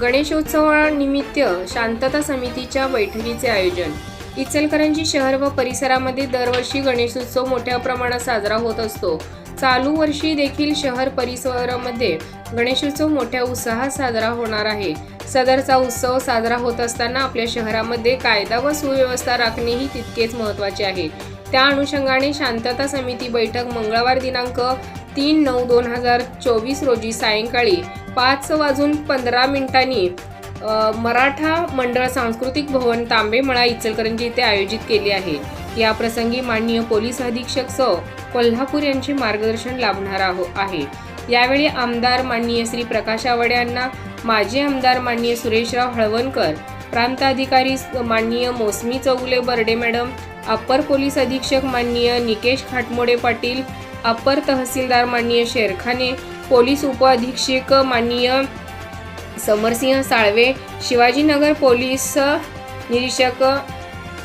गणेशोत्सवानिमित्त शांतता समितीच्या बैठकीचे आयोजन. इचलकरंजी शहर व परिसरामध्ये दरवर्षी गणेशोत्सव मोठ्या प्रमाणात साजरा होत असतो. चालू वर्षी देखील शहर परिसरामध्ये गणेशोत्सव मोठ्या उत्साहात साजरा होणार आहे. सदरचा उत्सव साजरा होत असताना आपल्या शहरामध्ये कायदा व सुव्यवस्था राखणेही तितकेच महत्त्वाचे आहे. त्या अनुषंगाने शांतता समिती बैठक मंगळवार दिनांक तीन नऊ दोन हजार चोवीस रोजी सायंकाळी पाच वाजून पंधरा मिनिटांनी मराठा मंडळ सांस्कृतिक भवन तांबेमळा इचलकरंजी येथे आयोजित केले आहे. या प्रसंगी माननीय पोलीस अधीक्षक स कोल्हापूर यांचे मार्गदर्शन लाभणार आहो आहे. यावेळी आमदार माननीय श्री प्रकाश आवाडे यांना माजी आमदार माननीय सुरेशराव हळवणकर प्रांताधिकारी माननीय Mosami Chougule Barde madam upper police अधीक्षक माननीय निकेश खाटमोडे पाटील अपर तहसीलदार माननीय शेरखाने पोलीस उपअधीक्षक माननीय समरसिंह साळवे शिवाजीनगर पोलीस निरीक्षक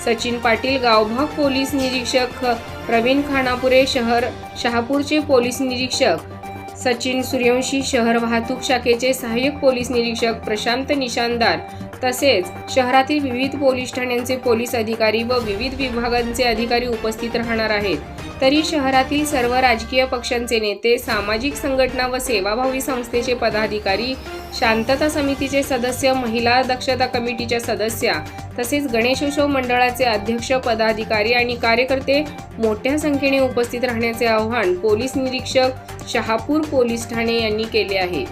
सचिन पाटील गावभाग पोलीस निरीक्षक प्रवीण खानापुरे शहर शहापूरचे पोलीस निरीक्षक सचिन सूर्यवंशी शहर वाहतूक शाखेचे सहाय्यक पोलीस निरीक्षक प्रशांत निशानदार तसेच शहरातील विविध पोलीस ठाण्यांचे पोलीस अधिकारी व विविध विभागांचे अधिकारी उपस्थित राहणार आहेत. तरी शहरातील सर्व राजकीय पक्षांचे नेते सामाजिक संघटना व सेवाभावी संस्थेचे पदाधिकारी शांतता समितीचे सदस्य महिला दक्षता कमिटीच्या सदस्या तसेच गणेशोत्सव मंडळाचे अध्यक्ष पदाधिकारी आणि कार्यकर्ते मोठ्या संख्येने उपस्थित राहण्याचे आवाहन पोलीस निरीक्षक शहापूर पोलीस ठाणे यांनी केले आहे.